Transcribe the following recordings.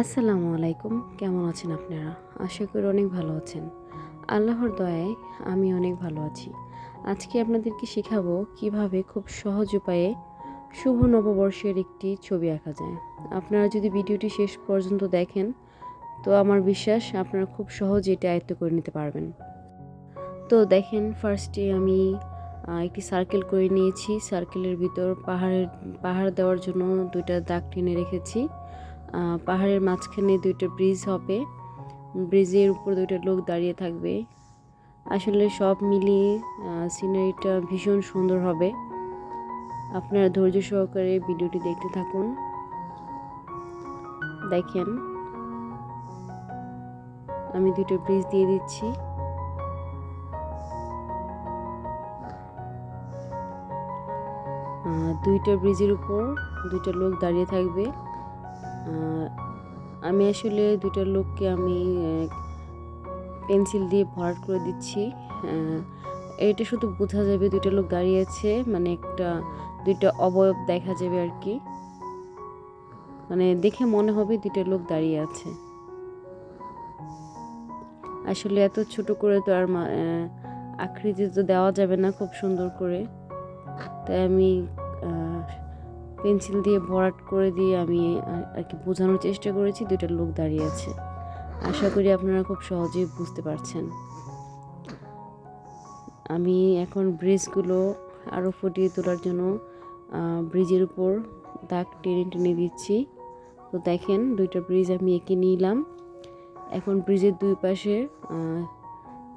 আসসালামু আলাইকুম। কেমন আছেন আপনারা? আশা করি অনেক ভালো আছেন। আল্লাহর দয়ায় আমি অনেক ভালো আছি। আজকে আপনাদেরকে শেখাবো কীভাবে খুব সহজ উপায়ে শুভ নববর্ষের একটি ছবি আঁকা যায়। আপনারা যদি ভিডিওটি শেষ পর্যন্ত দেখেন, তো আমার বিশ্বাস আপনারা খুব সহজে এটি আয়ত্ত করে নিতে পারবেন। তো দেখেন ফার্স্টে আমি একটি সার্কেল করে নিয়েছি। সার্কেলের ভিতর পাহাড়ের, পাহাড় দেওয়ার জন্য দুইটা দাগ টেনে রেখেছি। পাহাড়ের মাঝখানে দুইটা ব্রিজ হবে। ব্রিজের উপর দুইটা লোক দাঁড়িয়ে থাকবে। আসলে সব মিলিয়ে সিনারিটা ভীষণ সুন্দর হবে। আপনারা ধৈর্য সহকারে ভিডিওটি দেখতে থাকুন। দেখেন, আমি দুটো ব্রিজ দিয়ে দিচ্ছি। দুইটা ব্রিজের উপর দুইটা লোক দাঁড়িয়ে থাকবে। আমি আসলে দুইটা লোককে আমি পেন্সিল দিয়ে ভরাট করে দিচ্ছি। এটা শুধু বোঝা যাবে দুইটা লোক দাঁড়িয়ে আছে মানে একটা, দুইটা অবয়ব দেখা যাবে আর কি। মানে দেখে মনে হবে দুইটা লোক দাঁড়িয়ে আছে। আসলে এত ছোট করে তো আর আকৃতি তো দেওয়া যাবে না খুব সুন্দর করে। তাই আমি পেন্সিল দিয়ে ভরাট করে দিয়ে আমি আর- কি বোঝানোর চেষ্টা করেছি, দুইটা লোক দাঁড়িয়ে আছে। আশা করি আপনারা খুব সহজেই বুঝতে পারছেন। আমি এখন ব্রিজগুলো আরও ফুটিয়ে তোলার জন্য ব্রিজের উপর দাগ টেনে টেনে দিচ্ছি। তো দেখেন, দুইটা ব্রিজ আমি এঁকে নিলাম। এখন ব্রিজের দুই পাশে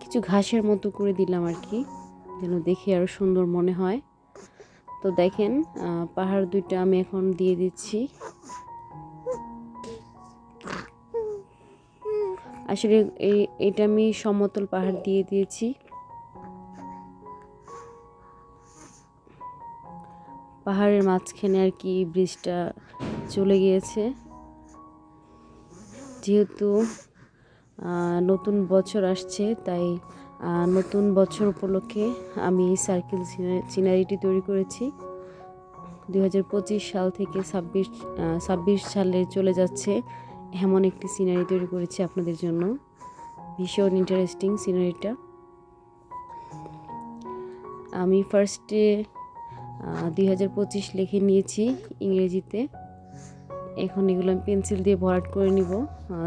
কিছু ঘাসের মতো করে দিলাম আর কি, যেন দেখে আরও সুন্দর মনে হয়। তো দেখেন পাহাড় দুইটা আমি এখন দিয়ে দিচ্ছি। আসলে এই, এটা আমি সমতল পাহাড় দিয়ে দিয়েছি। পাহাড়ের মাঝখানে আর কি ব্রিজটা চলে গিয়েছে। যেহেতু নতুন বছর আসছে, তাই নতুন বছর উপলক্ষে আমি সার্কেল সিনারিটি তৈরি করেছি। দু হাজার পঁচিশ সাল থেকে ছাব্বিশ ছাব্বিশ সালে চলে যাচ্ছে এমন একটি সিনারি তৈরি করেছি আপনাদের জন্য। ভীষণ ইন্টারেস্টিং সিনারিটা আমি ফার্স্টে দুই হাজার পঁচিশ লিখে নিয়েছি ইংরেজিতে। এখন এগুলো আমি পেন্সিল দিয়ে ভরাট করে নিব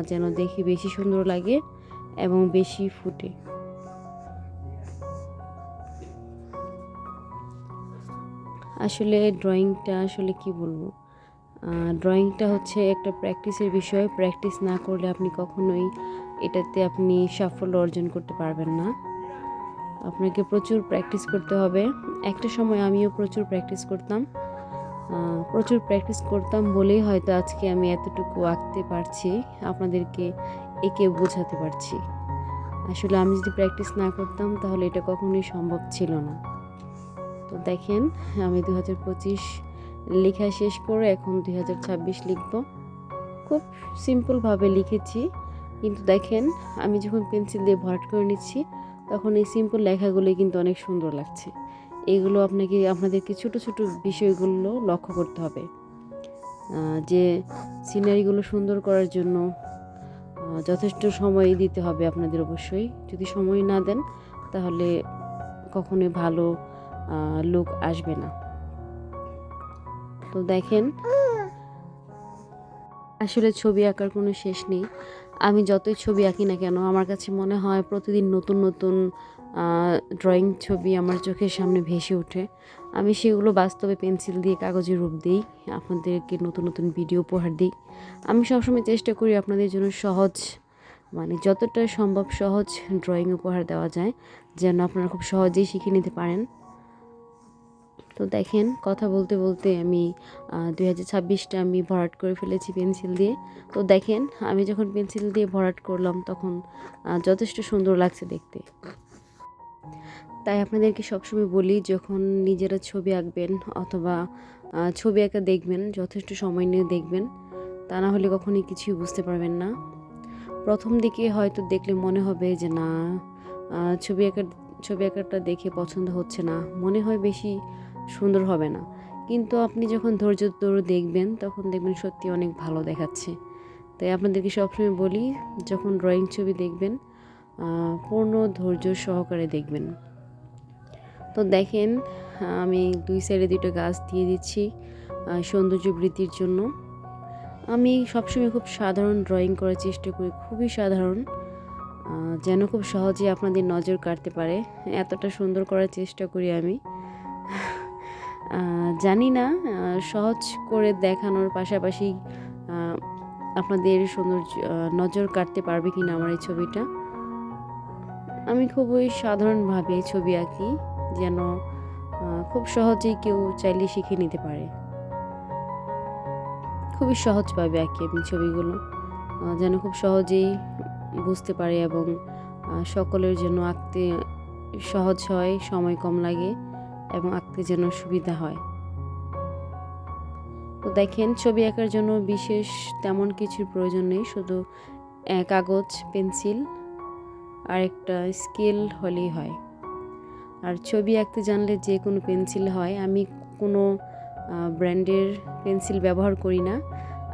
যেন দেখে বেশি সুন্দর লাগে এবং বেশি ফুটে। আসলে ড্রয়িংটা আসলে কি বলব? ড্রয়িংটা হচ্ছে একটা প্র্যাকটিসের বিষয়। প্র্যাকটিস না করলে আপনি কখনোই এটাতে আপনি সাফল্য অর্জন করতে পারবেন না। আপনাকে প্রচুর প্র্যাকটিস করতে হবে। একটা সময় আমিও প্রচুর প্র্যাকটিস করতাম। প্রচুর প্র্যাকটিস করতাম বলেই হয়তো আজকে আমি এতটুকু আঁকতে পারছি, আপনাদেরকে একে বোঝাতে পারছি। আসলে আমি যদি প্র্যাকটিস না করতাম তাহলে এটা কখনোই সম্ভব ছিল না। তো দেখেন, আমি দু হাজার পঁচিশ লেখা শেষ করে এখন দুই হাজার ছাব্বিশ লিখব। খুব সিম্পলভাবে লিখেছি, কিন্তু দেখেন, আমি যখন পেন্সিল দিয়ে ভরাট করে নিচ্ছি, তখন এই সিম্পল লেখাগুলো কিন্তু অনেক সুন্দর লাগছে। এগুলো আপনাকে, আপনাদেরকে ছোট ছোট বিষয়গুলো লক্ষ্য করতে হবে। যে সিনারিগুলো সুন্দর করার জন্য যথেষ্ট সময় দিতে হবে আপনাদের অবশ্যই। যদি সময় না দেন, তাহলে কখনোই ভালো লুক আসবে না। তো দেখেন, আসলে ছবি আঁকার কোনো শেষ নেই। আমি যতই ছবি আঁকি না কেন, আমার কাছে মনে হয় প্রতিদিন নতুন নতুন ড্রয়িং ছবি আমার চোখের সামনে ভেসে ওঠে। আমি সেগুলো বাস্তবে পেন্সিল দিয়ে কাগজে রূপ দিই, আপনাদেরকে নতুন নতুন ভিডিও উপহার দিই। আমি সবসময় চেষ্টা করি আপনাদের জন্য সহজ মানে যতটা সম্ভব সহজ ড্রয়িং উপহার দেওয়া যায়, যেন আপনারা খুব সহজেই শিখে নিতে পারেন। তো দেখেন, কথা বলতে বলতে আমি দুই হাজার ছাব্বিশটা আমি ভরাট করে ফেলেছি পেন্সিল দিয়ে। তো দেখেন, আমি যখন পেন্সিল দিয়ে ভরাট করলাম তখন যথেষ্ট সুন্দর লাগছে দেখতে। তাই আপনাদেরকে সবসময় বলি, যখন নিজেরা ছবি আঁকবেন অথবা ছবি আঁকা দেখবেন, যথেষ্ট সময় নিয়ে দেখবেন, তা না হলে কখনোই কিছুই বুঝতে পারবেন না। প্রথম দিকে হয়তো দেখলে মনে হবে যে, না ছবি আঁকা ছবি আঁকাটা দেখে পছন্দ হচ্ছে না। মনে হয় বেশি সুন্দর হবে না। কিন্তু আপনি যখন ধৈর্য ধরে দেখবেন, তখন দেখবেন সত্যি অনেক ভালো দেখাচ্ছে। তাই আপনাদেরকে সবসময় বলি, যখন ড্রয়িং ছবি দেখবেন পূর্ণ ধৈর্য সহকারে দেখবেন। তো দেখেন, আমি দুই সাইডে দুটো গাছ দিয়ে দিচ্ছি সৌন্দর্য বৃদ্ধির জন্য। আমি সবসময় খুব সাধারণ ড্রয়িং করার চেষ্টা করি, খুবই সাধারণ যেন খুব সহজে আপনাদের নজর কাটতে পারে। এতটা সুন্দর করার চেষ্টা করি আমি। জানি না সহজ করে দেখানোর পাশাপাশি আপনাদের সৌন্দর্য আহ, নজর কাটতে পারবে কি না আমার এই ছবিটা। আমি খুবই সাধারণভাবে এই ছবি আঁকি যেন খুব সহজেই কেউ চাইলে শিখে নিতে পারে। খুবই সহজভাবে আঁকি আমি ছবিগুলো যেন খুব সহজেই বুঝতে পারে এবং সকলের জন্য আঁকতে সহজ হয় সময় কম লাগে। এবং আঁকতে যেন সুবিধা হয়। তো দেখেন, ছবি আঁকার জন্য বিশেষ তেমন কিছুর প্রয়োজন নেই, শুধু কাগজ, পেন্সিল আর একটা স্কেল হলেই হয়। আর ছবি আঁকতে জানলে যে কোনো পেন্সিল হয়। আমি কোনো ব্র্যান্ডের পেন্সিল ব্যবহার করি না।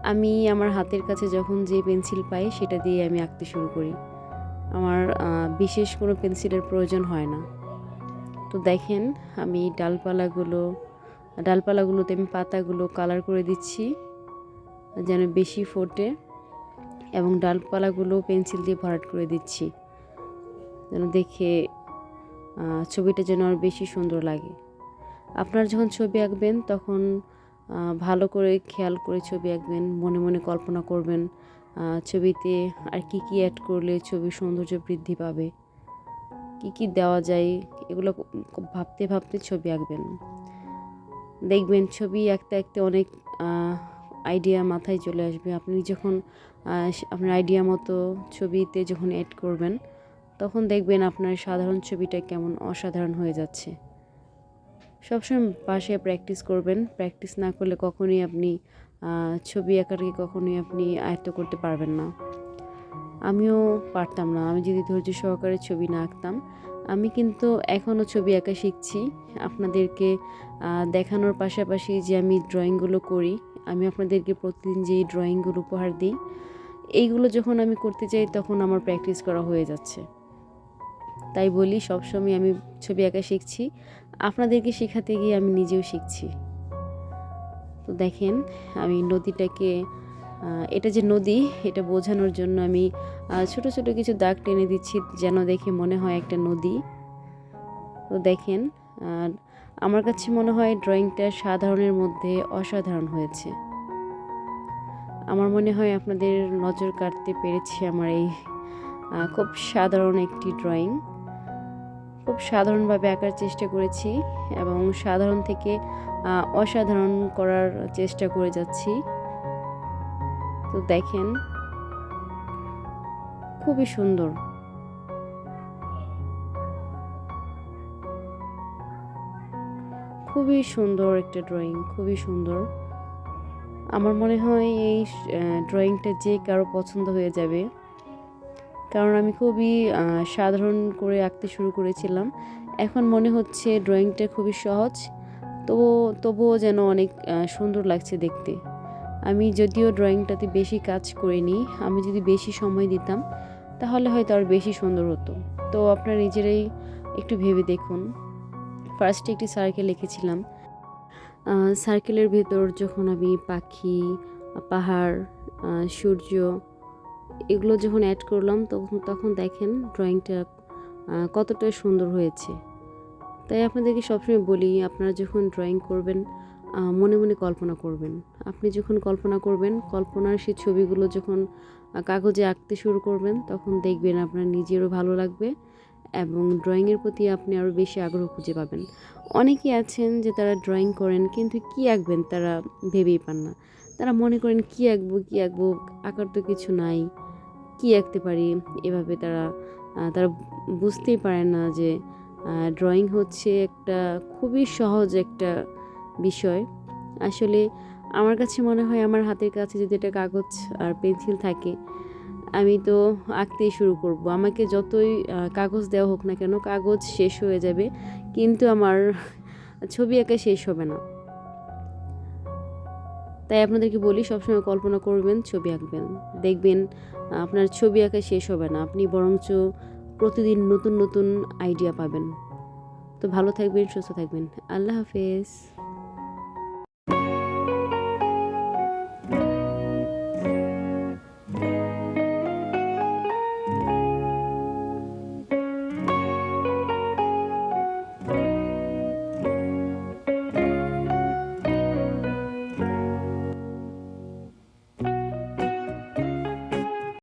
আমি আমার হাতের কাছে যখন যে পেন্সিল পাই, সেটা দিয়ে আমি আঁকতে শুরু করি। আমার বিশেষ কোনো পেন্সিলের প্রয়োজন হয় না। তো দেখেন, আমি ডালপালাগুলো, ডালপালাগুলোতে আমি পাতাগুলো কালার করে দিচ্ছি, যেন বেশি ফোটে, এবং ডালপালাগুলো পেন্সিল দিয়ে ভরাট করে দিচ্ছি, যেন দেখে ছবিটা যেন আর বেশি সুন্দর লাগে। আপনার যখন ছবি আঁকবেন, তখন ভালো করে খেয়াল করে ছবি আঁকবেন, মনে মনে কল্পনা করবেন ছবিতে আর কি কি অ্যাড করলে ছবির সৌন্দর্য বৃদ্ধি পাবে, কি কি দেওয়া যায় এগুলো ভাবতে ভাবতে ছবি আঁকবেন। দেখবেন ছবি আঁকতে আঁকতে অনেক আইডিয়া মাথায় চলে আসবে। আপনি যখন আপনার আইডিয়া মতো ছবিতে যখন অ্যাড করবেন, তখন দেখবেন আপনার সাধারণ ছবিটা কেমন অসাধারণ হয়ে যাচ্ছে। সবসময় পাশে প্র্যাকটিস করবেন। প্র্যাকটিস না করলে কখনোই আপনি ছবি আঁকাটাকে কখনোই আপনি আয়ত্ত করতে পারবেন না। আমিও পারতাম না। আমি যদি ধৈর্য সহকারে ছবি না আঁকতাম আমি কিন্তু এখনও ছবি আঁকা শিখছি। আপনাদেরকে দেখানোর পাশাপাশি যে আমি ড্রয়িংগুলো করি, আমি আপনাদেরকে প্রতিদিন যে ড্রয়িংগুলো উপহার দিই, এইগুলো যখন আমি করতে চাই তখন আমার প্র্যাকটিস করা হয়ে যাচ্ছে। তাই বলি, সবসময় আমি ছবি আঁকা শিখছি। আপনাদেরকে শেখাতে গিয়ে আমি নিজেও শিখছি। তো দেখেন, আমি নদীটাকে এটা যে নদী, এটা বোঝানোর জন্য আমি ছোট ছোট কিছু দাগ টেনে দিচ্ছি যেন দেখে মনে হয় একটা নদী। তো দেখেন, আর আমার কাছে মনে হয় ড্রয়িংটা সাধারণের মধ্যে অসাধারণ হয়েছে। আমার মনে হয় আপনাদের নজর কাটতে পেরেছি আমার এই খুব সাধারণ একটি ড্রয়িং। খুব সাধারণভাবে আঁকার চেষ্টা করেছি এবং সাধারণ থেকে অসাধারণ করার চেষ্টা করে যাচ্ছি। তো দেখেন, খুবই সুন্দর। খুবই সুন্দর একটা ড্রয়িং খুবই সুন্দর। আমার মনে হয় এই ড্রয়িংটা যে কারও পছন্দ হয়ে যাবে, কারণ আমি খুবই সাধারণ করে আঁকতে শুরু করেছিলাম। এখন মনে হচ্ছে ড্রয়িংটা খুবই সহজ, তবুও তবুও যেন অনেক সুন্দর লাগছে দেখতে। আমি যদিও ড্রয়িংটাতে বেশি কাজ করিনি, আমি যদি বেশি সময় দিতাম, তাহলে হয়তো আর বেশি সুন্দর হতো। তো আপনারা নিজেরাই একটু ভেবে দেখুন। ফার্স্টে একটি সার্কেল লিখেছিলাম। সার্কেলের ভেতর যখন আমি পাখি, পাহাড় সূর্য এগুলো যখন অ্যাড করলাম, তখন তখন দেখেন ড্রয়িংটা কতটা সুন্দর হয়েছে। তাই আপনাদেরকে সবসময় বলি, আপনারা যখন ড্রয়িং করবেন মনে মনে কল্পনা করবেন। আপনি যখন কল্পনা করবেন, কল্পনার সেই ছবিগুলো যখন কাগজে আঁকতে শুরু করবেন, তখন দেখবেন আপনার নিজেরও ভালো লাগবে এবং ড্রয়িংয়ের প্রতি আপনি আরও বেশি আগ্রহ খুঁজে পাবেন। অনেকেই আছেন যে তারা ড্রয়িং করেন, কিন্তু কি আঁকবেন তারা ভেবেই পান না। তারা মনে করেন, কি আঁকবো কি আঁকবো? আঁকার তো কিছু নাই। কি আঁকতে পারি? এভাবে তারা তারা বুঝতেই পারেন না যে ড্রয়িং হচ্ছে একটা খুবই সহজ একটা বিষয়। আসলে আমার কাছে মনে হয় আমার হাতের কাছে যদি একটা কাগজ আর পেন্সিল থাকে, আমি তো আঁকতেই শুরু করব। আমাকে যতই কাগজ দেওয়া হোক না কেন, কাগজ শেষ হয়ে যাবে, কিন্তু আমার ছবি আঁকা শেষ হবে না। তাই আপনাদেরকে বলি, সবসময় কল্পনা করবেন, ছবি আঁকবেন। দেখবেন আপনার ছবি আঁকা শেষ হবে না। আপনি বরঞ্চ প্রতিদিন নতুন নতুন আইডিয়া পাবেন। তো ভালো থাকবেন, সুস্থ থাকবেন। আল্লাহ হাফেজ।